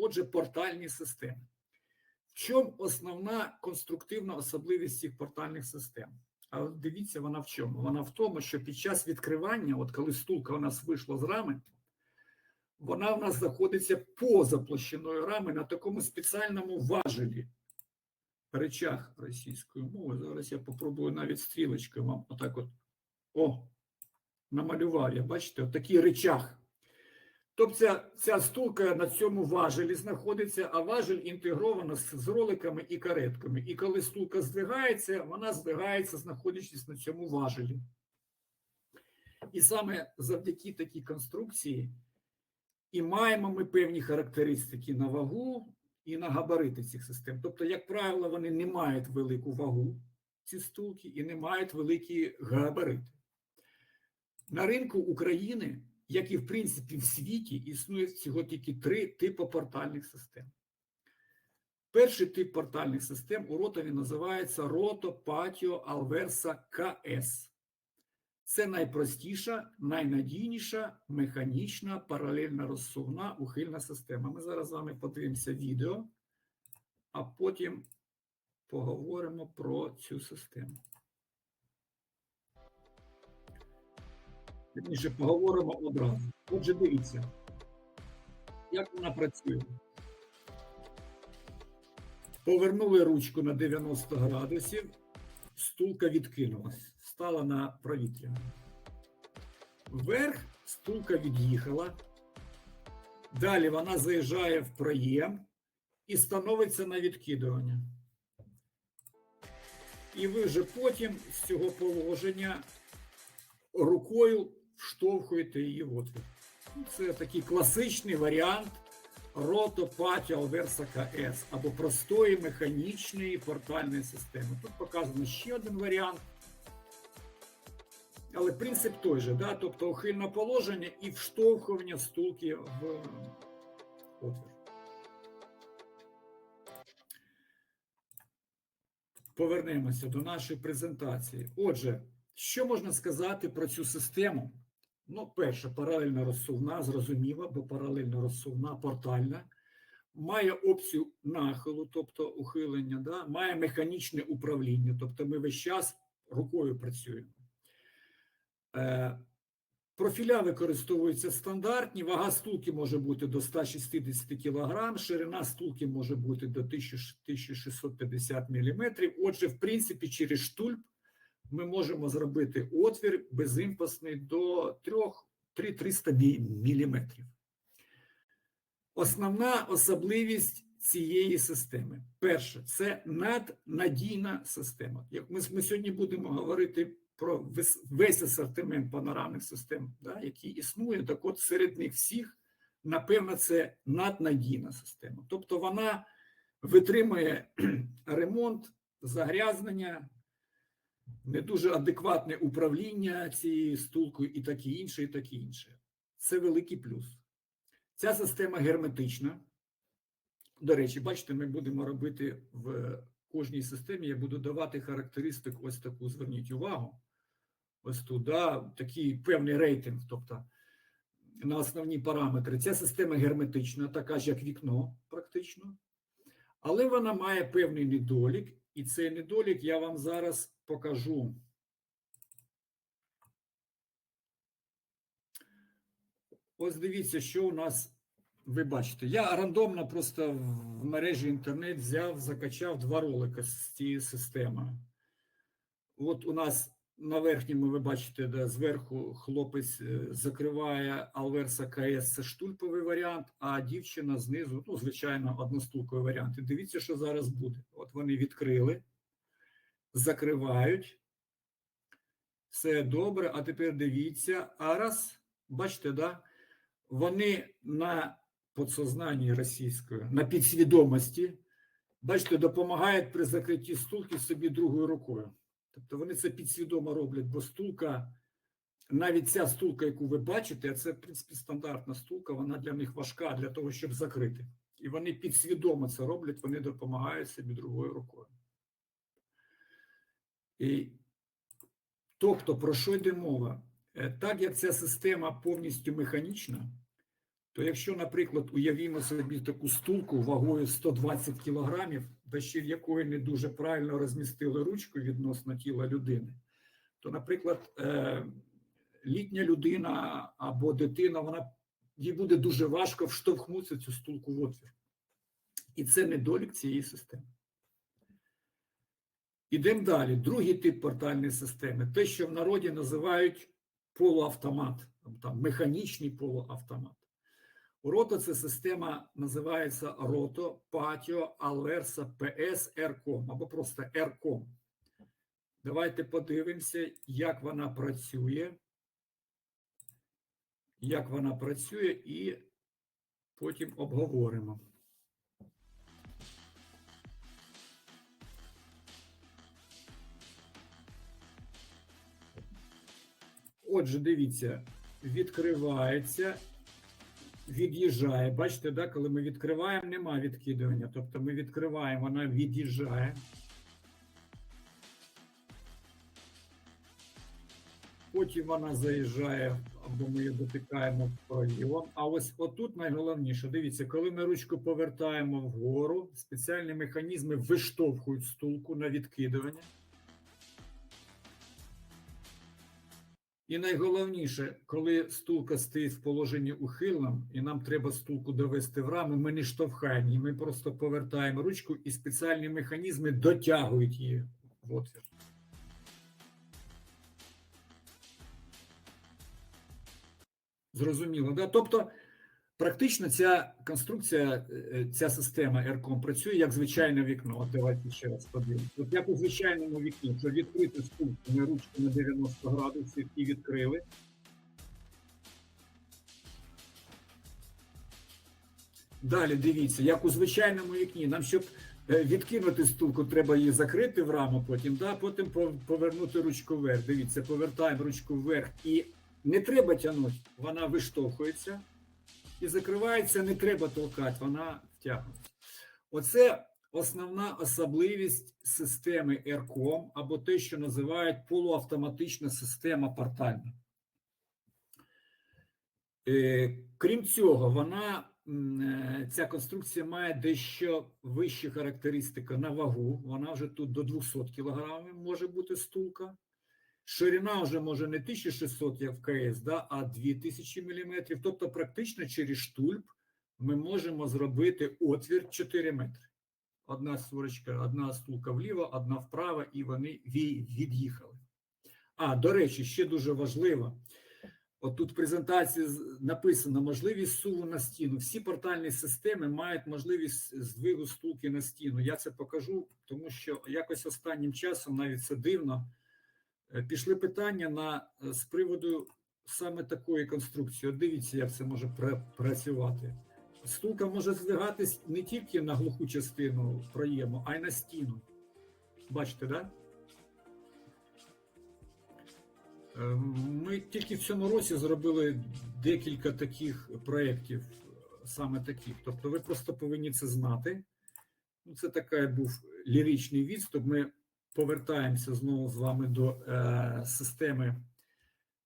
Отже, портальні системи. В чому основна конструктивна особливість цих портальних систем? А дивіться, вона в чому? Вона в тому, що під час відкривання, от коли стулка у нас вийшла з рами, вона в нас знаходиться поза площиною рами на такому спеціальному важелі речах російської мови. Зараз я попробую навіть стрілочкою вам отак от. О, намалював я, бачите, отакий речах. Тобто ця, ця стулка на цьому важелі знаходиться, а важель інтегровано з, з роликами і каретками. І коли стулка здвигається, вона здвигається, знаходячись на цьому важелі. І саме завдяки такій конструкції і маємо ми певні характеристики на вагу і на габарити цих систем. Тобто, як правило, вони не мають велику вагу, ці стулки, і не мають великі габарити. На ринку України як і в принципі в світі, існує всього тільки три типи портальних систем. Перший тип портальних систем у ротові називається Рото Патіо Алверса КС. Це найпростіша, найнадійніша механічна паралельно розсувна ухильна система. Ми зараз з вами подивимося відео, а потім поговоримо про цю систему. Вірніше, поговоримо одразу. Отже, дивіться, як вона працює. Повернули ручку на 90 градусів, стулка відкинулась, стала на провітря. Вверх стулка від'їхала. Далі вона заїжджає в проєм і становиться на відкидування. І ви вже потім з цього положення рукою вштовхуєте її в отвір. Це такий класичний варіант ротопаті Алверса КС або простої механічної портальної системи. Тут показано ще один варіант. Але принцип той же, да? тобто ухильне положення і вштовхування стулки в отвір. Повернемося до нашої презентації. Отже, що можна сказати про цю систему? Ну, перше, паралельно розсувна, зрозуміло, бо паралельно розсувна, портальна, має опцію нахилу, тобто ухилення, да? має механічне управління, тобто ми весь час рукою працюємо. Е, Профіля використовуються стандартні, вага стулки може бути до 160 кг, ширина стулки може бути до 1650 мм. Отже, в принципі, через штульп ми можемо зробити отвір безімпасний до 300 мм. Основна особливість цієї системи. Перше, це наднадійна система. Як ми, ми сьогодні будемо говорити про весь, весь асортимент панорамних систем, да, які існує, так от серед них всіх, напевно, це наднадійна система. Тобто вона витримує ремонт, загрязнення, не дуже адекватне управління цією стулкою і таке інше, і таке інше. Це великий плюс. Ця система герметична. До речі, бачите, ми будемо робити в кожній системі, я буду давати характеристику ось таку, зверніть увагу. Ось тут, да, такий певний рейтинг, тобто на основні параметри. Ця система герметична, така ж, як вікно, практично. Але вона має певний недолік, і цей недолік я вам зараз покажу. Ось дивіться, що у нас ви бачите. Я рандомно просто в мережі інтернет взяв, закачав два ролики з цієї системи. От у нас на верхньому ви бачите, де зверху хлопець е, закриває Алверса КС, це штульповий варіант, а дівчина знизу, ну, звичайно, одностулковий варіант. І дивіться, що зараз буде. От вони відкрили, закривають. Все добре, а тепер дивіться. А раз, бачите, да? вони на подсознанні російської, на підсвідомості, бачите, допомагають при закритті стулки собі другою рукою. Тобто вони це підсвідомо роблять, бо стулка, навіть ця стулка, яку ви бачите, це, в принципі, стандартна стулка, вона для них важка для того, щоб закрити. І вони підсвідомо це роблять, вони допомагають собі другою рукою. І Тобто, про що йде мова? Е, Так як ця система повністю механічна, то якщо, наприклад, уявімо собі таку стулку вагою 120 кілограмів, без в якої не дуже правильно розмістили ручку відносно тіла людини, то, наприклад, е, літня людина або дитина, вона їй буде дуже важко вштовхнутися цю стулку в отвір. І це недолік цієї системи. Ідемо далі. Другий тип портальної системи те, що в народі називають полуавтомат, там, механічний полуавтомат. Рото це система називається рото, патіо, алерса, ПС, РКОМ або просто РКОМ. Давайте подивимося, як вона працює. Як вона працює, і потім обговоримо. Отже, дивіться, відкривається, від'їжджає. Бачите, да, коли ми відкриваємо, нема відкидування. Тобто ми відкриваємо, вона від'їжджає. Потім вона заїжджає, або ми її дотикаємо в. А ось отут найголовніше, дивіться, коли ми ручку повертаємо вгору, спеціальні механізми виштовхують стулку на відкидування. І найголовніше, коли стулка стоїть в положенні ухилом, і нам треба стулку довести в раму, ми не штовхаємо ми просто повертаємо ручку, і спеціальні механізми дотягують її в отвір. Зрозуміло, да? Тобто, практично ця конструкція, е, ця система ERCOM працює як звичайне вікно. От давайте ще раз подивимося. От як у звичайному вікні, що відкрити ми ручку на 90 градусів і відкрили. Далі дивіться, як у звичайному вікні, нам щоб е, відкинути стулку, треба її закрити в раму, потім, да, потім повернути ручку вверх. Дивіться, повертаємо ручку вверх і не треба тягнути, вона виштовхується і закривається, не треба толкати, вона втягнуться. Оце основна особливість системи ERCOM, або те, що називають полуавтоматична система портальна. Е, Крім цього, вона, е, ця конструкція має дещо вищі характеристики на вагу. Вона вже тут до 200 кг може бути стулка. Ширина вже може не 1600 як в КС, да, а 2000 мм. Тобто, практично через штульп ми можемо зробити отвір 4 метри. Одна створочка, одна стулка вліво, одна вправо, і вони від'їхали. А, до речі, ще дуже важливо. От тут в презентації написано можливість суву на стіну. Всі портальні системи мають можливість здвигу стулки на стіну. Я це покажу, тому що якось останнім часом навіть це дивно. Е, Пішли питання на е, з приводу саме такої конструкції. От дивіться, як це може працювати. Стулка може здвигатись не тільки на глуху частину проєму, а й на стіну. Бачите? Да? Е, Ми тільки в цьому році зробили декілька таких проєктів, саме таких. Тобто, ви просто повинні це знати. Ну, це такий був ліричний відступ. Ми повертаємося знову з вами до е, системи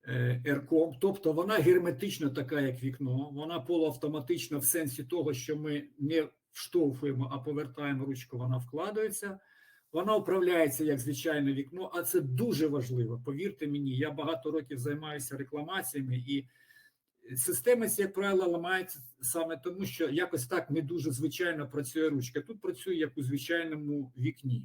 е, ERCOM. Тобто вона герметична, така як вікно, вона полуавтоматична в сенсі того, що ми не вштовхуємо, а повертаємо ручку, вона вкладається. Вона управляється як звичайне вікно, а це дуже важливо. Повірте мені, я багато років займаюся рекламаціями, і система, як правило, ламається саме тому, що якось так не дуже звичайно працює ручка. Тут працює як у звичайному вікні.